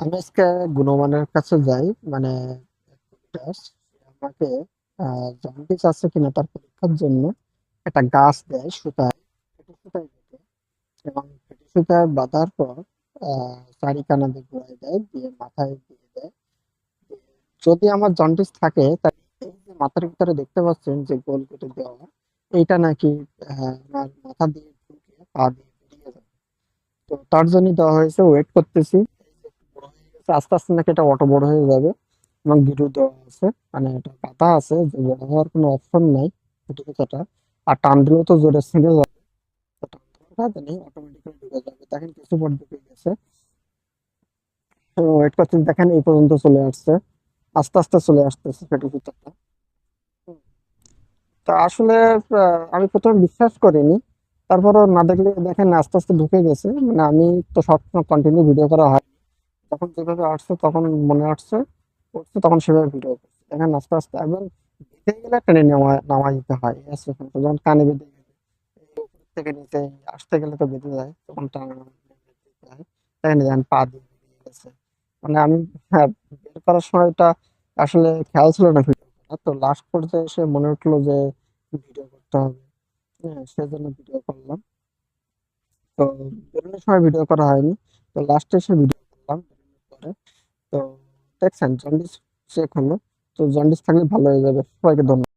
আমি আজকে গুণমানের কাছে যাই মানে আমাকে জন্ডিস আছে কিনা তার পরীক্ষার জন্য একটা গাছ দেয় সুতায় সুতায় বেঁধে এবং ফেটে সুতায় বাঁধার পর, আহ চারি কানাতে ঘুরাই দেয়, দিয়ে মাথায় দিয়ে দেয়। যদি আমার জন্ডিস থাকে, তাহলে মাথার ভিতরে দেখতে পাচ্ছেন যে গোল কেটে দেওয়া, এইটা নাকি আমার মাথা দিয়ে ঢুকে পা দিয়ে বেরিয়ে তো তার জন্য দেওয়া হয়েছে ওয়েট করতেছি এই যে একটু বড় হয়ে গেছে আস্তে আস্তে নাকি এটা অটো বড় হয়ে যাবে এবং গিরু দেওয়া আছে। মানে এটা পাতা আছে, যে বড় হওয়ার কোনো অপশন নাই এটা আর টান দিলেও তো জোরে ছিঁড়ে যাবে। ওয়েট করতেছি দেখেন এই পর্যন্ত চলে আসছে। আস্তে আস্তে চলে আসতেছে তা আসলে আমি প্রথমে বিশ্বাস করিনি। তারপরও না দেখলে দেখেন আস্তে আস্তে ঢুকে গেছে। মানে আমি তো সবসময় কন্টিনিউ ভিডিও করা হয়। যখন যেভাবে আসছে, তখন মনে আসছে করছে তখন সেভাবে ভিডিও করছে। দেখেন আস্তে আস্তে এবং বেঁধে গেলে টেনে নেওয়া নামা দিতে হয়। যখন কানে বেঁধে গেলে থেকে নিচে আসতে গেলে তো বেঁধে যায়, তখন টানা পা দিয়ে বেরিয়ে গেছে। মানে আমি হ্যাঁ বের করার সময়টা আসলে খেয়াল ছিল না ভিডিও তো লাস্ট পর্যায়ে এসে মনে উঠল যে ভিডিও করতে হবে। হ্যাঁ সেজন্য ভিডিও করলাম। তো বেরোনোর সময় ভিডিও করা হয়নি। তো লাস্টে এসে ভিডিও করলাম তো দেখছেন জন্ডিস চেক তো জন্ডিস থাকলে ভালো হয়ে যাবে। সবাইকে ধন্যবাদ।